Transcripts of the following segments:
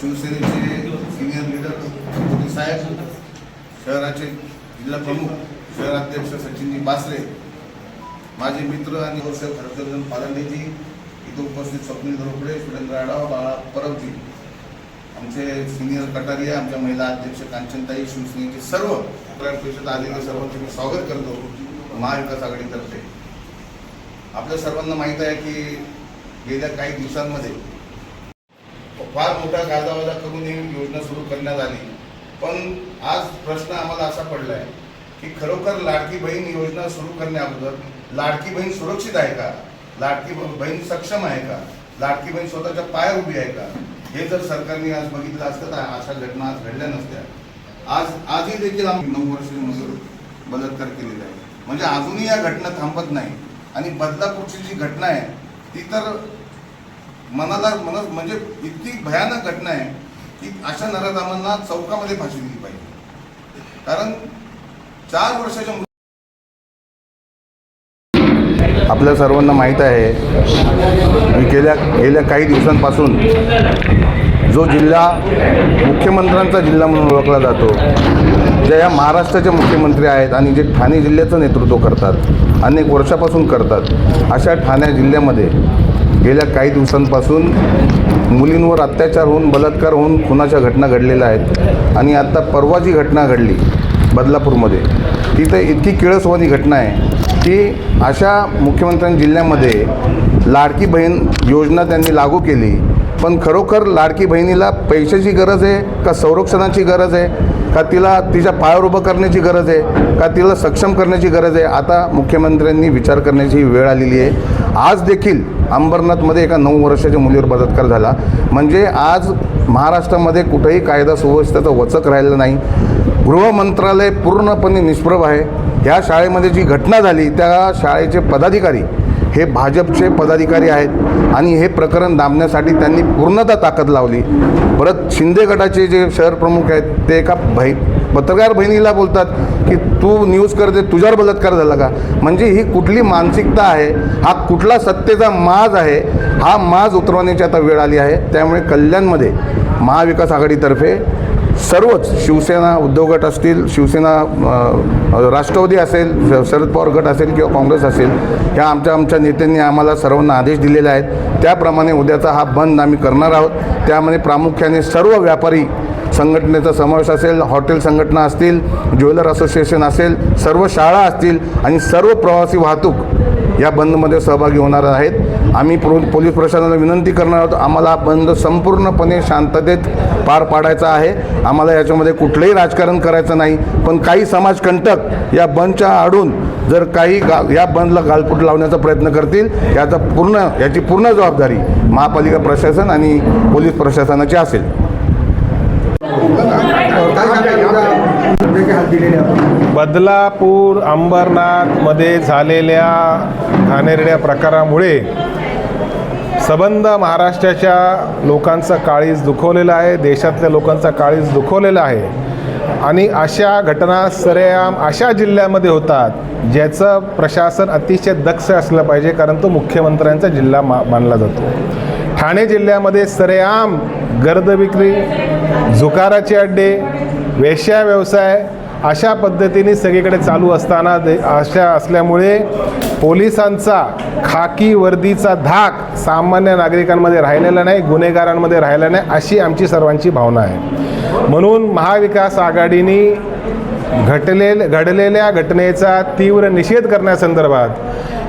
शिवसेनेचे senior leader Modi साहेब शहराचे जिल्हा प्रमुख शहराध्यक्ष सचिनजी बासरे माझे मित्र आणि वर्षक हर्षवर्धन पालंडेजी इथं उपस्थित स्वप्नील धरोकडे सुरेंद्र आढाव बाळा परबजी आमचे सिनियर कटारिया आमच्या महिला अध्यक्ष कांचनताई शिवसेनेचे सर्व परिषद आलेले सर्वांचे मी स्वागत करतो महाविकास आघाडीतर्फे. आपल्या सर्वांना माहीत आहे की गेल्या काही दिवसांमध्ये फार मोठा गाजावाजा करून ही योजना सुरू करण्यात आली. पण आज प्रश्न आम्हाला असा पडला आहे की खरोखर लाडकी बहीण योजना सुरू करण्याअगोदर लाडकी बहीण सुरक्षित आहे का? लाडकी बहीण सक्षम आहे का? लाडकी बहीण स्वतःच्या पायावर उभी आहे का? हे जर सरकारने आज बघितलं असतं तर अशा घटना आज घडल्या नसत्या. आज आजही देखील आम्ही नऊ वर्ष मजूर बलात्कार केलेला आहे. म्हणजे अजूनही या घटना थांबत नाही. आणि बदलापूरची जी घटना आहे ती तर मनाला मन म्हणजे इतकी भयानक घटना आहे की अशा नराधामांना चौकामध्ये फाशी दिली पाहिजे. कारण चार वर्षाच्या आपल्या सर्वांना माहीत आहे की गेल्या गेल्या काही दिवसांपासून जो जिल्हा मुख्यमंत्र्यांचा जिल्हा म्हणून ओळखला जातो ज्या या महाराष्ट्राचे मुख्यमंत्री आहेत आणि जे ठाणे जिल्ह्याचं नेतृत्व करतात अनेक वर्षापासून करतात अशा ठाणे जिल्ह्यामध्ये गेल्या काही दिवसांपासून मुलींवर अत्याचार होऊन बलात्कार होऊन खुनाच्या घटना घडलेल्या आहेत. आणि आत्ता परवा जी घटना घडली बदलापूरमध्ये ती तर इतकी किळसवानी घटना आहे की अशा मुख्यमंत्र्यांनी जिल्ह्यामध्ये लाडकी बहीण योजना त्यांनी लागू केली. पण खरोखर लाडकी बहिणीला पैशाची गरज आहे का संरक्षणाची गरज आहे? का तिला तिच्या पायावर उभं करण्याची गरज आहे? का तिला सक्षम करण्याची गरज आहे? आता मुख्यमंत्र्यांनी विचार करण्याची वेळ आलेली आहे. आज देखील अंबरनाथमध्ये एका नऊ वर्षाच्या मुलीवर बलात्कार झाला. म्हणजे आज महाराष्ट्रामध्ये कुठेही कायदा सुव्यवस्थेचं वचक राहिलं नाही. गृह मंत्रालय पूर्णपणे निष्प्रभ आहे. ह्या शाळेमध्ये जी घटना झाली त्या शाळेचे पदाधिकारी हे भाजपचे पदाधिकारी आहेत आणि हे प्रकरण दाबण्यासाठी त्यांनी पूर्णतः ताकद लावली. परत शिंदे गटाचे जे शहर प्रमुख आहेत ते एका भै पत्रकार बहिणीला बोलतात की तू न्यूज करते तुझ्यावर बलात्कार झाला का? म्हणजे ही कुठली मानसिकता आहे हा कुठला सत्तेचा माज आहे हा माज उतरवण्याची आता वेळ आली आहे. त्यामुळे कल्याणमध्ये महाविकास आघाडीतर्फे सर्वच शिवसेना उद्धव गट असतील शिवसेना राष्ट्रवादी असेल शरद पवार गट असेल किंवा काँग्रेस असेल ह्या आमच्या आमच्या नेत्यांनी आम्हाला सर्वांना आदेश दिलेले आहेत. त्याप्रमाणे उद्याचा हा बंद आम्ही करणार आहोत. त्यामध्ये प्रामुख्याने सर्व व्यापारी संघटनेचा समावेश असेल हॉटेल संघटना असतील ज्वेलर असोसिएशन असेल सर्व शाळा असतील आणि सर्व प्रवासी वाहतूक या बंदमध्ये सहभागी होणार आहेत. आम्ही प्रो पोलीस प्रशासनाला विनंती करणार आहोत. आम्हाला हा बंद संपूर्णपणे शांततेत पार पाडायचा आहे. आम्हाला याच्यामध्ये कुठलंही राजकारण करायचं नाही. पण काही समाजकंटक या बंदच्या आडून जर काही गा या बंदला गालपूट लावण्याचा प्रयत्न करतील याचा पूर्ण याची पूर्ण जबाबदारी महापालिका प्रशासन आणि पोलीस प्रशासनाची असेल. बदलापूर अंबरनाथमध्ये झालेल्या घाणेरड्या प्रकारामुळे सबंध महाराष्ट्राच्या लोकांचा काळीज दुखवलेला आहे देशातल्या लोकांचा काळीज दुखवलेला आहे. आणि अशा घटना सरेआम अशा जिल्ह्यामध्ये होतात ज्याचं प्रशासन अतिशय दक्ष असलं पाहिजे कारण तो मुख्यमंत्र्यांचा जिल्हा मा मानला जातो. ठाणे जिल्ह्यामध्ये सरेआम गर्द विक्री झुकाराचे अड्डे वेश्या व्यवसाय अशा पद्धतीने सगळीकडे चालू असताना दे अशा असल्यामुळे पोलिसांचा खाकी वर्दीचा धाक सामान्य नागरिकांमध्ये राहिलेला नाही गुन्हेगारांमध्ये राहिला नाही अशी आमची सर्वांची भावना आहे. म्हणून महाविकास आघाडीने घटले घडलेल्या घटनेचा तीव्र निषेध करण्यासंदर्भात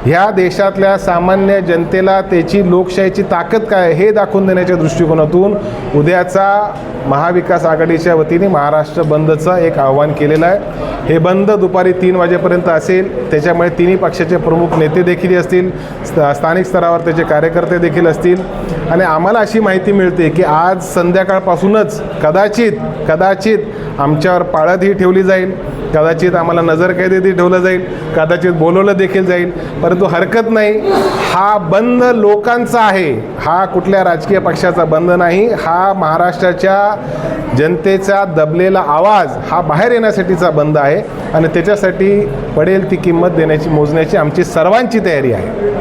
ह्या देशातल्या सामान्य जनतेला त्याची लोकशाहीची ताकद काय हे दाखवून देण्याच्या दृष्टिकोनातून उद्याचा महाविकास आघाडीच्या वतीने महाराष्ट्र बंदचं एक आव्हान केलेलं आहे. हे बंद दुपारी तीन वाजेपर्यंत असेल त्याच्यामुळे तिन्ही पक्षाचे प्रमुख नेते देखील असतील स्त- स्थानिक स्तरावर त्याचे कार्यकर्ते देखील असतील. आणि आम्हाला अशी माहिती मिळते की आज संध्याकाळपासूनच कदाचित कदाचित आमच्यावर पाळतही ठेवली जाईल. कदाचित आम्हाला नजर नजरकैदेतही ठेवलं जाईल. कदाचित बोलवलं देखील जाईल. परंतु हरकत नाही. हा बंद लोकांचा आहे. हा कुठल्या राजकीय पक्षाचा बंद नाही. हा महाराष्ट्राच्या जनतेचा दबलेला आवाज हा बाहेर येण्यासाठीचा बंद आहे. आणि त्याच्यासाठी पडेल ती किंमत देण्याची मोजण्याची आमची सर्वांची तयारी आहे.